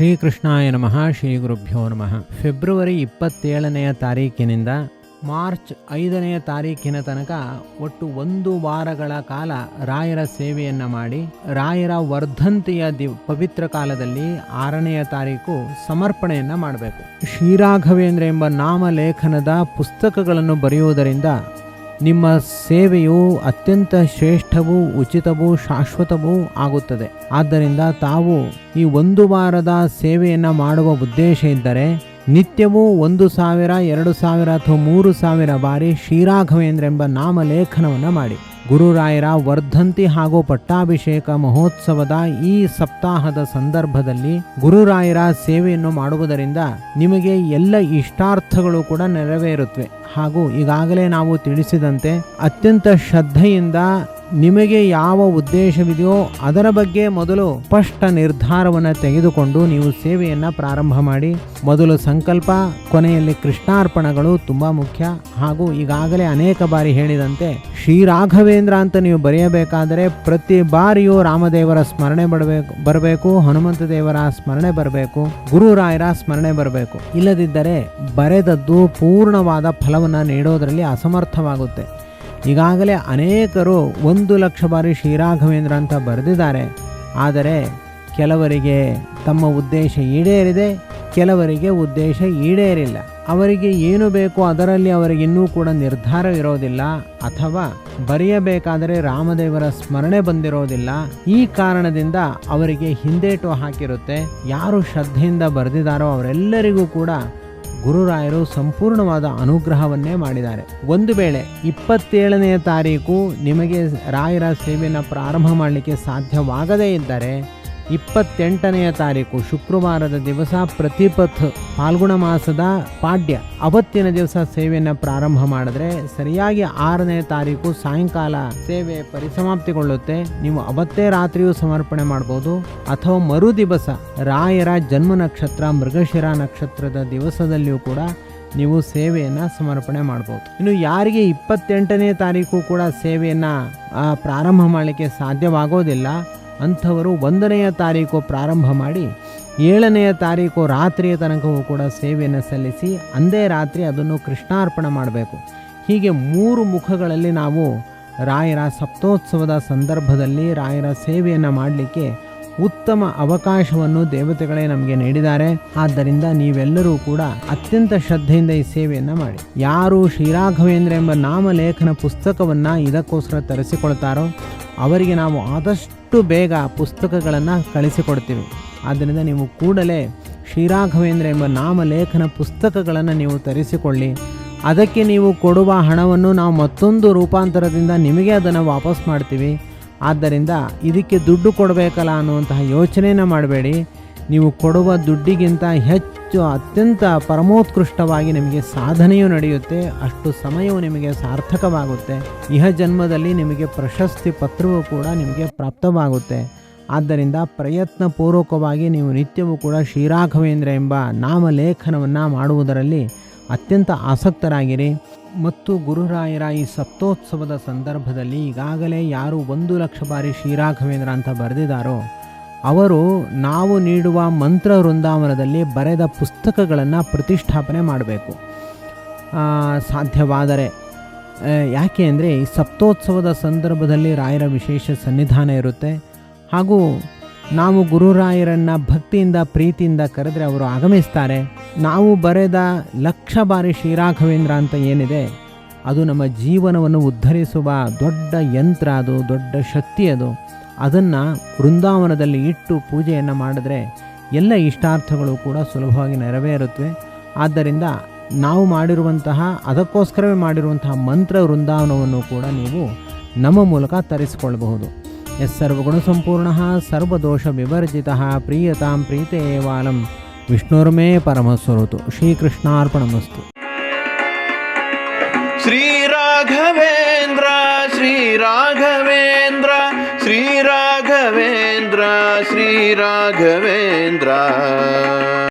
ಶ್ರೀಕೃಷ್ಣಾಯ ನಮಃ ಶ್ರೀ ಗುರುಭ್ಯೋ ನಮಃ. ಫೆಬ್ರವರಿ ಇಪ್ಪತ್ತೇಳನೆಯ ತಾರೀಕಿನಿಂದ ಮಾರ್ಚ್ ಐದನೆಯ ತಾರೀಕಿನ ತನಕ ಒಟ್ಟು ಒಂದು ವಾರಗಳ ಕಾಲ ರಾಯರ ಸೇವೆಯನ್ನು ಮಾಡಿ, ರಾಯರ ವರ್ಧಂತಿಯ ದಿ ಪವಿತ್ರ ಕಾಲದಲ್ಲಿ ಆರನೆಯ ತಾರೀಕು ಸಮರ್ಪಣೆಯನ್ನು ಮಾಡಬೇಕು. ಶ್ರೀರಾಘವೇಂದ್ರ ಎಂಬ ನಾಮಲೇಖನದ ಪುಸ್ತಕಗಳನ್ನು ಬರೆಯುವುದರಿಂದ ನಿಮ್ಮ ಸೇವೆಯು ಅತ್ಯಂತ ಶ್ರೇಷ್ಠವೂ ಉಚಿತವೂ ಶಾಶ್ವತವೂ ಆಗುತ್ತದೆ. ಆದ್ದರಿಂದ ತಾವು ಈ ಒಂದು ವಾರದ ಸೇವೆಯನ್ನು ಮಾಡುವ ಉದ್ದೇಶ ಇದ್ದರೆ ನಿತ್ಯವೂ ಒಂದು ಸಾವಿರ, ಎರಡು ಸಾವಿರ ಅಥವಾ ಮೂರು ಸಾವಿರ ಬಾರಿ ಶ್ರೀರಾಘವೇಂದ್ರ ಎಂಬ ನಾಮಲೇಖನವನ್ನು ಮಾಡಿ. ಗುರುರಾಯರ ವರ್ಧಂತಿ ಹಾಗೂ ಪಟ್ಟಾಭಿಷೇಕ ಮಹೋತ್ಸವದ ಈ ಸಪ್ತಾಹದ ಸಂದರ್ಭದಲ್ಲಿ ಗುರುರಾಯರ ಸೇವೆಯನ್ನು ಮಾಡುವುದರಿಂದ ನಿಮಗೆ ಎಲ್ಲ ಇಷ್ಟಾರ್ಥಗಳು ಕೂಡ ನೆರವೇರುತ್ತವೆ. ಹಾಗೂ ಈಗಾಗಲೇ ನಾವು ತಿಳಿಸಿದಂತೆ ಅತ್ಯಂತ ಶ್ರದ್ಧೆಯಿಂದ ನಿಮಗೆ ಯಾವ ಉದ್ದೇಶವಿದೆಯೋ ಅದರ ಬಗ್ಗೆ ಮೊದಲು ಸ್ಪಷ್ಟ ನಿರ್ಧಾರವನ್ನು ತೆಗೆದುಕೊಂಡು ನೀವು ಸೇವೆಯನ್ನು ಪ್ರಾರಂಭ ಮಾಡಿ. ಮೊದಲು ಸಂಕಲ್ಪ, ಕೊನೆಯಲ್ಲಿ ಕೃಷ್ಣಾರ್ಪಣಗಳು ತುಂಬ ಮುಖ್ಯ. ಹಾಗೂ ಈಗಾಗಲೇ ಅನೇಕ ಬಾರಿ ಹೇಳಿದಂತೆ ಶ್ರೀರಾಘವೇಂದ್ರ ಅಂತ ನೀವು ಬರೆಯಬೇಕಾದರೆ ಪ್ರತಿ ಬಾರಿಯೂ ರಾಮದೇವರ ಸ್ಮರಣೆ ಬರಬೇಕು ಬರಬೇಕು, ಹನುಮಂತ ದೇವರ ಸ್ಮರಣೆ ಬರಬೇಕು ಗುರುರಾಯರ ಸ್ಮರಣೆ ಬರಬೇಕು. ಇಲ್ಲದಿದ್ದರೆ ಬರೆದದ್ದು ಪೂರ್ಣವಾದ ಫಲವನ್ನು ನೀಡೋದರಲ್ಲಿ ಅಸಮರ್ಥವಾಗುತ್ತೆ. ಈಗಾಗಲೇ ಅನೇಕರು ಒಂದು ಲಕ್ಷ ಬಾರಿ ಶ್ರೀರಾಘವೇಂದ್ರ ಅಂತ ಬರೆದಿದ್ದಾರೆ. ಆದರೆ ಕೆಲವರಿಗೆ ತಮ್ಮ ಉದ್ದೇಶ ಈಡೇರಿದೆ, ಕೆಲವರಿಗೆ ಉದ್ದೇಶ ಈಡೇರಿಲ್ಲ. ಅವರಿಗೆ ಏನು ಬೇಕೋ ಅದರಲ್ಲಿ ಅವರಿಗೆ ಇನ್ನೂ ಕೂಡ ನಿರ್ಧಾರವಿರೋದಿಲ್ಲ ಅಥವಾ ಬರೆಯಬೇಕಾದರೆ ರಾಮದೇವರ ಸ್ಮರಣೆ ಬಂದಿರೋದಿಲ್ಲ. ಈ ಕಾರಣದಿಂದ ಅವರಿಗೆ ಹಿಂದೇಟು ಹಾಕಿರುತ್ತೆ. ಯಾರು ಶ್ರದ್ಧೆಯಿಂದ ಬರೆದಿದ್ದಾರೋ ಅವರೆಲ್ಲರಿಗೂ ಕೂಡ ಗುರುರಾಯರು ಸಂಪೂರ್ಣವಾದ ಅನುಗ್ರಹವನ್ನೇ ಮಾಡಿದ್ದಾರೆ. ಒಂದು ವೇಳೆ ಇಪ್ಪತ್ತೇಳನೆಯ ತಾರೀಕು ನಿಮಗೆ ರಾಯರ ಸೇವೆಯನ್ನು ಪ್ರಾರಂಭ ಮಾಡಲಿಕ್ಕೆ ಸಾಧ್ಯವಾಗದೇ ಇದ್ದರೆ ಇಪ್ಪತ್ತೆಂಟನೆಯ ತಾರೀಕು ಶುಕ್ರವಾರದ ದಿವಸ ಪ್ರತಿಪಥ್ ಫಾಲ್ಗುಣ ಮಾಸದ ಪಾಡ್ಯ. ಅವತ್ತಿನ ದಿವಸ ಸೇವೆಯನ್ನು ಪ್ರಾರಂಭ ಮಾಡಿದ್ರೆ ಸರಿಯಾಗಿ ಆರನೇ ತಾರೀಕು ಸಾಯಂಕಾಲ ಸೇವೆ ಪರಿಸಮಾಪ್ತಿಗೊಳ್ಳುತ್ತೆ. ನೀವು ಅವತ್ತೇ ರಾತ್ರಿಯೂ ಸಮರ್ಪಣೆ ಮಾಡಬಹುದು ಅಥವಾ ಮರು ದಿವಸ ರಾಯರ ಜನ್ಮ ನಕ್ಷತ್ರ, ಮೃಗಶಿರ ನಕ್ಷತ್ರದ ದಿವಸದಲ್ಲಿಯೂ ಕೂಡ ನೀವು ಸೇವೆಯನ್ನು ಸಮರ್ಪಣೆ ಮಾಡ್ಬೋದು. ಇನ್ನು ಯಾರಿಗೆ ಇಪ್ಪತ್ತೆಂಟನೇ ತಾರೀಕು ಕೂಡ ಸೇವೆಯನ್ನು ಪ್ರಾರಂಭ ಮಾಡಲಿಕ್ಕೆ ಸಾಧ್ಯವಾಗೋದಿಲ್ಲ ಅಂಥವರು ಒಂದನೆಯ ತಾರೀಕು ಪ್ರಾರಂಭ ಮಾಡಿ ಏಳನೆಯ ತಾರೀಕು ರಾತ್ರಿಯ ತನಕವೂ ಕೂಡ ಸೇವೆಯನ್ನು ಸಲ್ಲಿಸಿ ಅಂದೇ ರಾತ್ರಿ ಅದನ್ನು ಕೃಷ್ಣಾರ್ಪಣ ಮಾಡಬೇಕು. ಹೀಗೆ ಮೂರು ಮುಖಗಳಲ್ಲಿ ನಾವು ರಾಯರ ಸಪ್ತೋತ್ಸವದ ಸಂದರ್ಭದಲ್ಲಿ ರಾಯರ ಸೇವೆಯನ್ನು ಮಾಡಲಿಕ್ಕೆ ಉತ್ತಮ ಅವಕಾಶವನ್ನು ದೇವತೆಗಳೇ ನಮಗೆ ನೀಡಿದ್ದಾರೆ. ಆದ್ದರಿಂದ ನೀವೆಲ್ಲರೂ ಕೂಡ ಅತ್ಯಂತ ಶ್ರದ್ಧೆಯಿಂದ ಈ ಸೇವೆಯನ್ನು ಮಾಡಿ. ಯಾರು ಶ್ರೀರಾಘವೇಂದ್ರ ಎಂಬ ನಾಮಲೇಖನ ಪುಸ್ತಕವನ್ನು ಇದಕ್ಕೋಸ್ಕರ ತರಿಸಿಕೊಳ್ತಾರೋ ಅವರಿಗೆ ನಾವು ಆದಷ್ಟು ಬೇಗ ಪುಸ್ತಕಗಳನ್ನು ಕಳಿಸಿಕೊಡ್ತೀವಿ. ಆದ್ದರಿಂದ ನೀವು ಕೂಡಲೇ ಶ್ರೀರಾಘವೇಂದ್ರ ಎಂಬ ನಾಮಲೇಖನ ಪುಸ್ತಕಗಳನ್ನು ನೀವು ತರಿಸಿಕೊಳ್ಳಿ. ಅದಕ್ಕೆ ನೀವು ಕೊಡುವ ಹಣವನ್ನು ನಾವು ಮತ್ತೊಂದು ರೂಪಾಂತರದಿಂದ ನಿಮಗೆ ಅದನ್ನು ವಾಪಸ್ ಮಾಡ್ತೀವಿ. ಆದ್ದರಿಂದ ಇದಕ್ಕೆ ದುಡ್ಡು ಕೊಡಬೇಕಲ್ಲ ಅನ್ನುವಂತಹ ಯೋಚನೆಯನ್ನು ಮಾಡಬೇಡಿ. ನೀವು ಕೊಡುವ ದುಡ್ಡಿಗಿಂತ ಹೆಚ್ಚು ಅತ್ಯಂತ ಪರಮೋತ್ಕೃಷ್ಟವಾಗಿ ನಿಮಗೆ ಸಾಧನೆಯೂ ನಡೆಯುತ್ತೆ, ಅಷ್ಟು ಸಮಯವು ನಿಮಗೆ ಸಾರ್ಥಕವಾಗುತ್ತೆ, ಇಹ ಜನ್ಮದಲ್ಲಿ ನಿಮಗೆ ಪ್ರಶಸ್ತಿ ಪತ್ರವೂ ಕೂಡ ನಿಮಗೆ ಪ್ರಾಪ್ತವಾಗುತ್ತೆ. ಆದ್ದರಿಂದ ಪ್ರಯತ್ನ ಪೂರ್ವಕವಾಗಿ ನೀವು ನಿತ್ಯವೂ ಕೂಡ ಶ್ರೀರಾಘವೇಂದ್ರ ಎಂಬ ನಾಮಲೇಖನವನ್ನು ಮಾಡುವುದರಲ್ಲಿ ಅತ್ಯಂತ ಆಸಕ್ತರಾಗಿರಿ. ಮತ್ತು ಗುರುರಾಯರ ಈ ಸಪ್ತೋತ್ಸವದ ಸಂದರ್ಭದಲ್ಲಿ ಈಗಾಗಲೇ ಯಾರು ಒಂದು ಲಕ್ಷ ಬಾರಿ ಶ್ರೀರಾಘವೇಂದ್ರ ಅಂತ ಬರೆದಿದ್ದಾರೋ ಅವರು ನಾವು ನೀಡುವ ಮಂತ್ರ ವೃಂದಾವನದಲ್ಲಿ ಬರೆದ ಪುಸ್ತಕಗಳನ್ನು ಪ್ರತಿಷ್ಠಾಪನೆ ಮಾಡಬೇಕು. ಸಾಧ್ಯವಾದರೆ ಯಾಕೆ ಅಂದರೆ ಈ ಸಪ್ತೋತ್ಸವದ ಸಂದರ್ಭದಲ್ಲಿ ರಾಯರ ವಿಶೇಷ ಸನ್ನಿಧಾನ ಇರುತ್ತೆ. ಹಾಗೂ ನಾವು ಗುರುರಾಯರನ್ನು ಭಕ್ತಿಯಿಂದ, ಪ್ರೀತಿಯಿಂದ ಕರೆದರೆ ಅವರು ಆಗಮಿಸ್ತಾರೆ. ನಾವು ಬರೆದ ಲಕ್ಷ ಬಾರಿ ಶ್ರೀರಾಘವೇಂದ್ರ ಅಂತ ಏನಿದೆ, ಅದು ನಮ್ಮ ಜೀವನವನ್ನು ಉದ್ಧರಿಸುವ ದೊಡ್ಡ ಯಂತ್ರ ಅದು, ದೊಡ್ಡ ಶಕ್ತಿ ಅದು. ಅದನ್ನು ವೃಂದಾವನದಲ್ಲಿ ಇಟ್ಟು ಪೂಜೆಯನ್ನು ಮಾಡಿದ್ರೆ ಎಲ್ಲ ಇಷ್ಟಾರ್ಥಗಳು ಕೂಡ ಸುಲಭವಾಗಿ ನೆರವೇರುತ್ತವೆ ಆದ್ದರಿಂದ ನಾವು ಮಾಡಿರುವಂತಹ, ಅದಕ್ಕೋಸ್ಕರವೇ ಮಾಡಿರುವಂತಹ ಮಂತ್ರ ವೃಂದಾವನವನ್ನು ಕೂಡ ನೀವು ನಮ್ಮ ಮೂಲಕ ತರಿಸಿಕೊಳ್ಳಬಹುದು. ಎಸ್ ಸರ್ವಗುಣ ಸಂಪೂರ್ಣ, ಸರ್ವದೋಷ ವಿವರ್ಜಿತ, ಪ್ರೀಯತಾಂ ಪ್ರೀತೆ ವಾಲಂ. ವಿಷ್ಣುರ್ಮೇ ಪರಮಸ್ವರೂತು. ಶ್ರೀಕೃಷ್ಣಾರ್ಪಣಮಸ್ತು. ಶ್ರೀರಾಘವೇಂದ್ರ ಶ್ರೀರಾಘವೇಂದ್ರ ಶ್ರೀರಾಘವೇಂದ್ರ